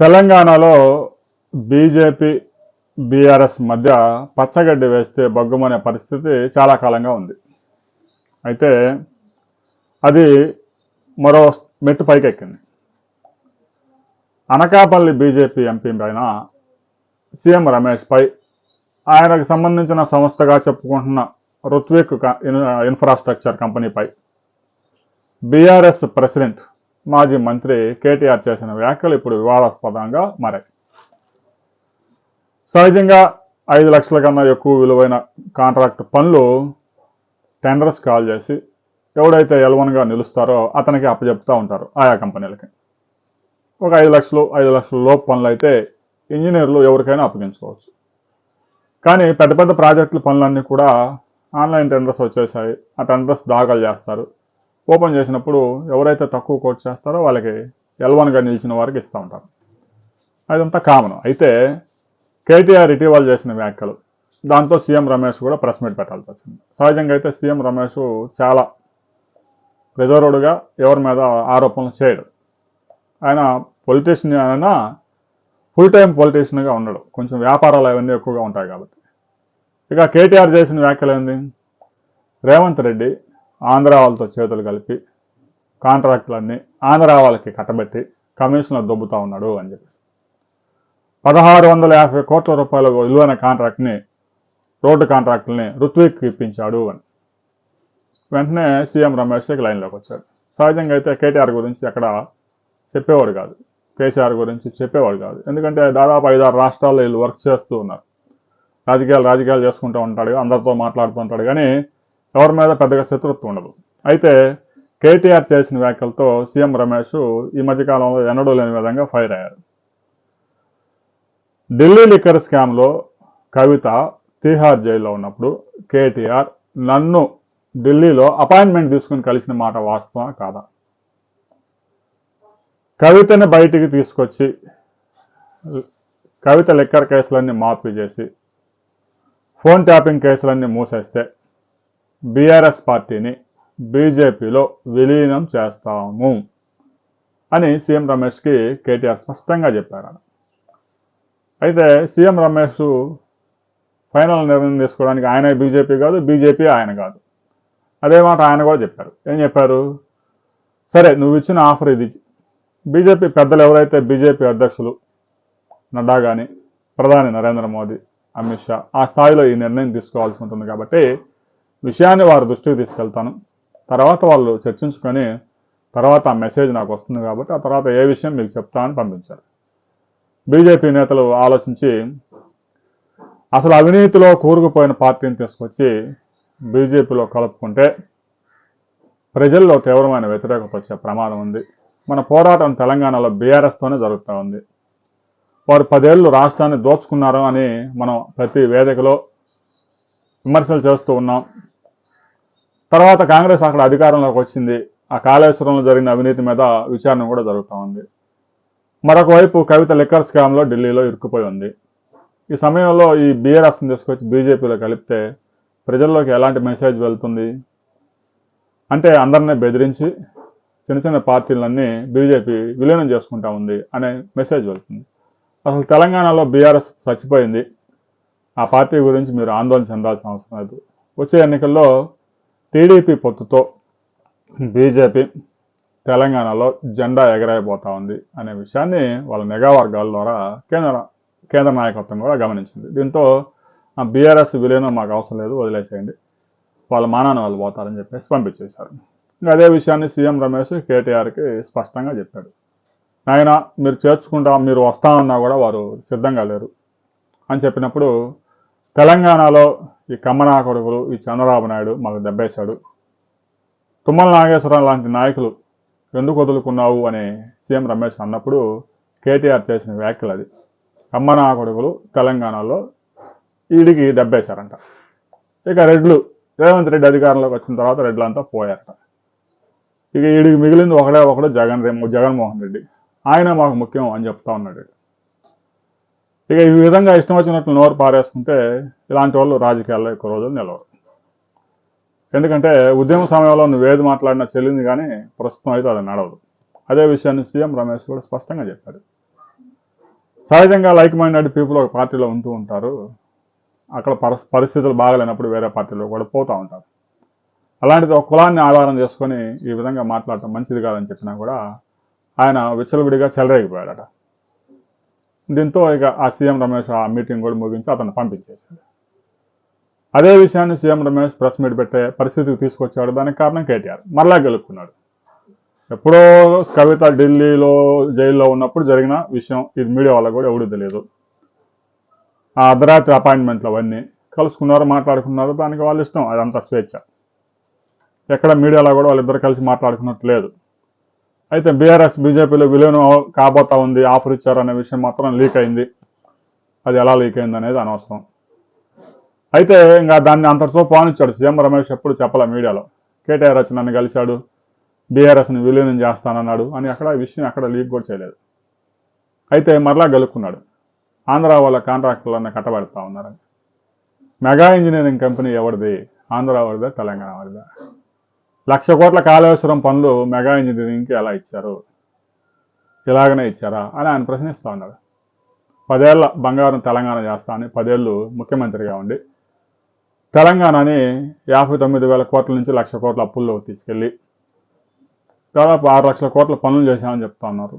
తెలంగాణలో BJP BRS మధ్య పచ్చగడ్డి వేస్తే బగ్గుమనే పరిస్థితి చాలా కాలంగా ఉంది. అయితే అది మరో మెట్టు పైకెక్కింది. అనకాపల్లి బీజేపీ ఎంపీ పైన సీఎం రమేష్ పై ఆయనకు సంబంధించిన సంస్థగా చెప్పుకుంటున్న రుత్విక్ ఇన్ఫ్రాస్ట్రక్చర్ కంపెనీపై బీఆర్ఎస్ ప్రెసిడెంట్ మాజీ మంత్రి కేటీఆర్ చేసిన వ్యాఖ్యలు ఇప్పుడు వివాదాస్పదంగా మారాయి. సహజంగా ఐదు లక్షల కన్నా ఎక్కువ విలువైన కాంట్రాక్ట్ పనులు టెండర్స్ కాల్ చేసి ఎవడైతే ఎల్వన్గా నిలుస్తారో అతనికి అప్పచెప్తూ ఉంటారు ఆయా కంపెనీలకి. ఒక ఐదు లక్షలు ఐదు లక్షల లోపు పనులు అయితే ఇంజనీర్లు ఎవరికైనా అప్పగించుకోవచ్చు. కానీ పెద్ద పెద్ద ప్రాజెక్టుల పనులన్నీ కూడా ఆన్లైన్ టెండర్స్ వచ్చేసాయి. ఆ టెండర్స్ దాఖలు చేస్తారు. ఓపెన్ చేసినప్పుడు ఎవరైతే తక్కువ కోట్ చేస్తారో వాళ్ళకి ఎల్వన్గా నిలిచిన వారికి ఇస్తూ ఉంటారు. అదంతా కామన్ అయితే కేటీఆర్ ఇటీవల చేసిన వ్యాఖ్యలు దాంతో సీఎం రమేష్ కూడా ప్రెస్ మీట్ పెట్టాల్సి వచ్చింది. సహజంగా అయితే సీఎం రమేష్ చాలా రిజర్వ్డ్గా ఎవరి మీద ఆరోపణలు చేయడు. ఆయన పొలిటీషియన్ అయినా ఫుల్ టైం పొలిటీషియన్గా ఉండడు. కొంచెం వ్యాపారాలు అవన్నీ ఎక్కువగా ఉంటాయి కాబట్టి. ఇక కేటీఆర్ చేసిన వ్యాఖ్యలు ఏంది? రేవంత్ రెడ్డి ఆంధ్ర వాళ్ళతో చేతులు కలిపి కాంట్రాక్టులన్నీ ఆంధ్ర వాళ్ళకి కట్టబెట్టి కమిషన్లు దొబ్బుతా ఉన్నాడు అని చెప్పేసి. పదహారు వందల యాభై కోట్ల రూపాయల విలువైన కాంట్రాక్ట్ని రోడ్డు కాంట్రాక్టుల్ని ఋత్విక్ ఇప్పించాడు అని. వెంటనే సీఎం రమేష్ లైన్లోకి వచ్చాడు. సహజంగా అయితే కేటీఆర్ గురించి ఎక్కడ చెప్పేవాడు కాదు. కేసీఆర్ గురించి చెప్పేవాడు కాదు. ఎందుకంటే దాదాపు ఐదారు రాష్ట్రాల్లో వీళ్ళు వర్క్ చేస్తూ ఉన్నారు. రాజకీయాలు రాజకీయాలు చేసుకుంటూ ఉంటాడు అందరితో మాట్లాడుతూ ఉంటాడు. కానీ ఎవరి మీద పెద్దగా శత్రుత్వం ఉండదు. అయితే కేటీఆర్ చేసిన వ్యాఖ్యలతో సీఎం రమేష్ ఈ మధ్యకాలంలో ఎన్నడూ లేని విధంగా ఫైర్ అయ్యారు. ఢిల్లీ లిక్కర్ స్కామ్లో కవిత తీహార్ జైల్లో ఉన్నప్పుడు కేటీఆర్ నన్ను ఢిల్లీలో అపాయింట్మెంట్ తీసుకుని కలిసిన మాట వాస్తవం కాదా? కవితని బయటికి తీసుకొచ్చి కవిత లిక్కర్ కేసులన్నీ మాఫీ చేసి ఫోన్ ట్యాపింగ్ కేసులన్నీ మూసేస్తే బీఆర్ఎస్ పార్టీని బీజేపీలో విలీనం చేస్తాము అని సీఎం రమేష్కి కేటీఆర్ స్పష్టంగా చెప్పారు. అయితే సీఎం రమేష్ ఫైనల్ నిర్ణయం తీసుకోవడానికి ఆయన బీజేపీ కాదు బీజేపీ ఆయన కాదు. అదే మాట ఆయన కూడా చెప్పారు. ఏం చెప్పారు? సరే నువ్వు ఇచ్చిన ఆఫర్ ఇది. బీజేపీ పెద్దలు ఎవరైతే బీజేపీ అధ్యక్షులు నడ్డా కానీ ప్రధాని నరేంద్ర మోదీ అమిత్ షా ఆ స్థాయిలో ఈ నిర్ణయం తీసుకోవాల్సి ఉంటుంది కాబట్టి విషయాన్ని వారి దృష్టికి తీసుకెళ్తాను. తర్వాత వాళ్ళు చర్చించుకొని తర్వాత ఆ మెసేజ్ నాకు వస్తుంది కాబట్టి ఆ తర్వాత ఏ విషయం మీకు చెప్తానని పంపించారు. బీజేపీ నేతలు ఆలోచించి అసలు అవినీతిలో కూరుకుపోయిన పార్టీని తీసుకొచ్చి బీజేపీలో కలుపుకుంటే ప్రజల్లో తీవ్రమైన వ్యతిరేకత వచ్చే ప్రమాదం ఉంది. మన పోరాటం తెలంగాణలో బీఆర్ఎస్తోనే జరుగుతూ ఉంది. వారు పదేళ్ళు రాష్ట్రాన్ని దోచుకున్నారు అని మనం ప్రతి వేదికలో విమర్శలు చేస్తూ ఉన్నాం. తర్వాత కాంగ్రెస్ అక్కడ అధికారంలోకి వచ్చింది. ఆ కాళేశ్వరంలో జరిగిన అవినీతి మీద విచారణ కూడా జరుగుతూ ఉంది. మరొక వైపు కవిత లిక్కర్ స్కామ్లో ఢిల్లీలో ఇరుక్కుపోయి ఉంది. ఈ సమయంలో ఈ బీఆర్ఎస్ని తీసుకొచ్చి బీజేపీలో కలిపితే ప్రజల్లోకి ఎలాంటి మెసేజ్ వెళ్తుంది? అంటే అందరినీ బెదిరించి చిన్న చిన్న పార్టీలన్నీ బీజేపీ విలీనం చేసుకుంటా ఉంది అనే మెసేజ్ వెళ్తుంది. అసలు తెలంగాణలో బీఆర్ఎస్ చచ్చిపోయింది. ఆ పార్టీ గురించి మీరు ఆందోళన చెందాల్సిన అవసరం లేదు. వచ్చే ఎన్నికల్లో టీడీపీ పొత్తుతో బీజేపీ తెలంగాణలో జెండా ఎగరైపోతా ఉంది అనే విషయాన్ని వాళ్ళ మెగా వర్గాల ద్వారా కేంద్ర కేంద్ర నాయకత్వం కూడా గమనించింది. దీంతో బీఆర్ఎస్ విలీనం మాకు అవసరం లేదు వదిలేసేయండి. వాళ్ళ మానాన్ని వాళ్ళు పోతారని చెప్పేసి పంపించేశారు. అదే విషయాన్ని సీఎం రమేష్ కేటీఆర్కి స్పష్టంగా చెప్పాడు. ఆయన మీరు చేర్చుకుంటా మీరు వస్తామన్నా కూడా వారు సిద్ధంగా లేరు అని చెప్పినప్పుడు తెలంగాణలో ఈ కమ్మనా కొడుకులు ఈ చంద్రబాబు నాయుడు మాకు దెబ్బేశాడు. తుమ్మల నాగేశ్వరం లాంటి నాయకులు ఎందుకు వదులుకున్నావు అని సీఎం రమేష్ అన్నప్పుడు కేటీఆర్ చేసిన వ్యాఖ్యలు అది. కమ్మనా కొడుకులు తెలంగాణలో ఈడికి దెబ్బేశారంట. ఇక రెడ్లు రేవంత్ రెడ్డి అధికారంలోకి వచ్చిన తర్వాత రెడ్లంతా పోయారట. ఇక ఈడికి మిగిలింది ఒకడే ఒకడు జగన్ జగన్మోహన్ రెడ్డి. ఆయన మాకు ముఖ్యం అని చెప్తా ఉన్నాడు. ఇక ఈ విధంగా ఇష్టం వచ్చినట్లు నోరు పారేసుకుంటే ఇలాంటి వాళ్ళు రాజకీయాల్లో ఎక్కువ రోజులు నిలవరు. ఎందుకంటే ఉద్యమ సమయంలో నువ్వు ఏది మాట్లాడినా చెల్లింది కానీ ప్రస్తుతం అయితే అది నడవదు. అదే విషయాన్ని సీఎం రమేష్ కూడా స్పష్టంగా చెప్పాడు సహజంగా లైక్ మైండెడ్ పీపుల్ ఒక పార్టీలో ఉంటూ ఉంటారు. అక్కడ పరిస్థితులు బాగలేనప్పుడు వేరే పార్టీలో కూడా పోతూ ఉంటారు. అలాంటిది ఒక కులాన్ని ఆధారం చేసుకొని ఈ విధంగా మాట్లాడటం మంచిది కాదని చెప్పినా కూడా ఆయన విచ్చలవిడిగా చెలరేగిపోయాడట. దీంతో ఇక ఆ సీఎం రమేష్ ఆ మీటింగ్ కూడా ముగించి అతను పంపించేశాడు. అదే విషయాన్ని సీఎం రమేష్ ప్రెస్ మీట్ పెట్టే పరిస్థితికి తీసుకొచ్చాడు. దానికి కారణం కేటీఆర్. మరలా గెలుపుకున్నాడు. ఎప్పుడో కవిత ఢిల్లీలో జైల్లో ఉన్నప్పుడు జరిగిన విషయం ఇది మీడియా వాళ్ళకు కూడా ఎవడు తెలియదు ఆ అర్ధరాత్రి అపాయింట్మెంట్లు అవన్నీ కలుసుకున్నారు మాట్లాడుకున్నారు. దానికి వాళ్ళు ఇష్టం. అదంతా స్వేచ్ఛ. ఎక్కడ మీడియాలో కూడా వాళ్ళిద్దరు కలిసి మాట్లాడుకున్నట్టు లేదు. అయితే బీఆర్ఎస్ బీజేపీలో విలీనం కాబోతా ఉంది ఆఫర్ ఇచ్చారు అనే విషయం మాత్రం లీక్ అయింది. అది ఎలా లీక్ అయింది అనేది అనవసరం. అయితే ఇంకా దాన్ని అంతటితో పానిచ్చాడు సీఎం రమేష్ ఎప్పుడు చెప్పలే మీడియాలో. కేటీఆర్ వచ్చి నన్ను కలిశాడు బీఆర్ఎస్ని విలీనం చేస్తానన్నాడు అని అక్కడ విషయం అక్కడ లీక్ కూడా చేయలేదు. అయితే మరలా గెలుక్కున్నాడు ఆంధ్ర వాళ్ళ కాంట్రాక్టులన్నీ కట్టబెడతా ఉన్నారు మెగా ఇంజనీరింగ్ కంపెనీ ఎవరిది? ఆంధ్ర వారిదా తెలంగాణ వారిదా లక్ష కోట్ల కాళేశ్వరం పనులు మెగా ఇంజనీరింగ్కి ఎలా ఇచ్చారు? ఇలాగనే ఇచ్చారా? అని ఆయన ప్రశ్నిస్తూ ఉన్నాడు పదేళ్ళ బంగారం తెలంగాణ చేస్తా అని పదేళ్ళు ముఖ్యమంత్రిగా ఉండి తెలంగాణని యాభై తొమ్మిది వేల కోట్ల నుంచి లక్ష కోట్ల అప్పుల్లో తీసుకెళ్ళి దాదాపు ఆరు లక్షల కోట్ల పనులు చేశామని చెప్తా ఉన్నారు.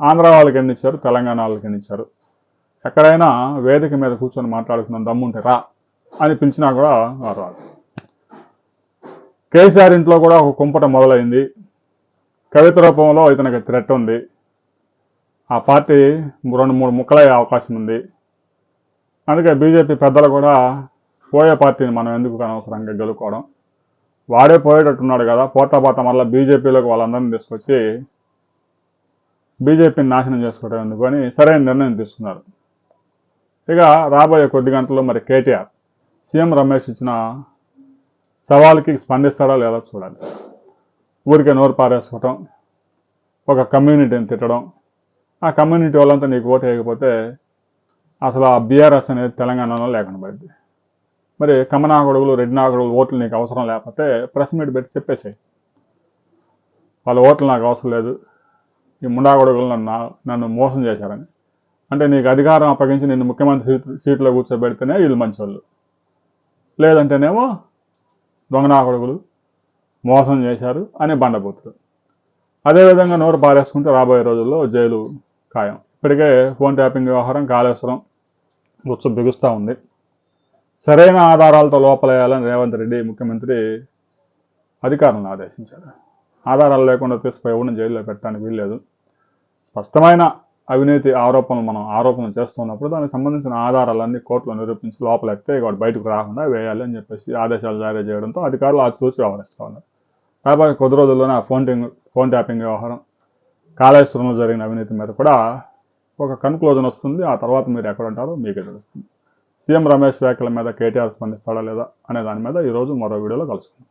ఆంధ్ర వాళ్ళకి ఎన్ని ఇచ్చారు? తెలంగాణ వాళ్ళకి ఎన్ని ఇచ్చారు? ఎక్కడైనా వేదిక మీద కూర్చొని మాట్లాడుకున్న దమ్ముంటే రా అని పిలిచినా కూడా వారు రాదు కేసీఆర్ ఇంట్లో కూడా ఒక కుంపట మొదలైంది. కవిత రూపంలో ఇతనికి థ్రెట్ ఉంది. ఆ పార్టీ రెండు మూడు ముక్కలయ్యే అవకాశం ఉంది. అందుకే బీజేపీ పెద్దలు కూడా పోయే పార్టీని మనం ఎందుకు అనవసరంగా గెలుకోవడం వాడే పోయేటట్టున్నాడు కదా. పోతా పోతా మళ్ళీ బీజేపీలోకి వాళ్ళందరినీ తీసుకొచ్చి బీజేపీని నాశనం చేసుకోవడం ఎందుకు అని సరైన నిర్ణయం తీసుకున్నారు. ఇక రాబోయే కొద్ది గంటల్లో మరి కేటీఆర్. సీఎం రమేష్ ఇచ్చిన సవాల్కి స్పందిస్తాడో లేదో చూడాలి ఊరికే నోరు పారేసుకోవటం ఒక కమ్యూనిటీని తిట్టడం. ఆ కమ్యూనిటీ వాళ్ళంతా నీకు ఓటు వేయకపోతే అసలు ఆ బీఆర్ఎస్ అనేది తెలంగాణలో లేకుండా పోయింది మరి కమనాగొడుగులు రెడ్డి ఓట్లు నీకు అవసరం లేకపోతే ప్రెస్ మీట్ పెట్టి చెప్పేసాయి. వాళ్ళ ఓట్లు నాకు అవసరం లేదు. ఈ ముండాగొడుగులు నన్ను నన్ను మోసం చేశారని. అంటే నీకు అధికారం అప్పగించి నిన్ను ముఖ్యమంత్రి సీట్ సీట్లో కూర్చోబెడితేనే వీళ్ళు మంచోళ్ళు. లేదంటేనేమో దొంగనాకొడుగులు మోసం చేశారు అనే బండబూతులు. అదేవిధంగా నోరు పారేసుకుంటే రాబోయే రోజుల్లో జైలు ఖాయం. ఇప్పటికే ఫోన్ ట్యాపింగ్ వ్యవహారం కాళేశ్వరం గుచ్చు బిగుస్తూ ఉంది. సరైన ఆధారాలతో లోపలేయాలని రేవంత్ రెడ్డి ముఖ్యమంత్రి అధికారులను ఆదేశించారు. ఆధారాలు లేకుండా తీసుకుపోయి ఎవరిని జైల్లో పెట్టడానికి వీల్లేదు. స్పష్టమైన అవినీతి ఆరోపణలు మనం ఆరోపణలు చేస్తున్నప్పుడు దానికి సంబంధించిన ఆధారాలన్నీ కోర్టులో నిరూపించి లోపలెత్తే వాడు బయటకు రాకుండా వేయాలి అని చెప్పేసి ఆదేశాలు జారీ చేయడంతో అధికారులు ఆచితూచి వ్యవహరిస్తూ ఉన్నారు. కాబట్టి కొద్ది రోజుల్లోనే ఆ ఫోన్ టింగ్ ఫోన్ ట్యాపింగ్ వ్యవహారం కాళేశ్వరంలో జరిగిన అవినీతి మీద కూడా ఒక కన్క్లూజన్ వస్తుంది. ఆ తర్వాత మీరు ఎక్కడ ఉంటారో మీకే తెలుస్తుంది. సీఎం రమేష్ వ్యాఖ్యల మీద కేటీఆర్ స్పందిస్తాడా లేదా అనే దాని మీద ఈరోజు మరో వీడియోలో కలుసుకుందాం.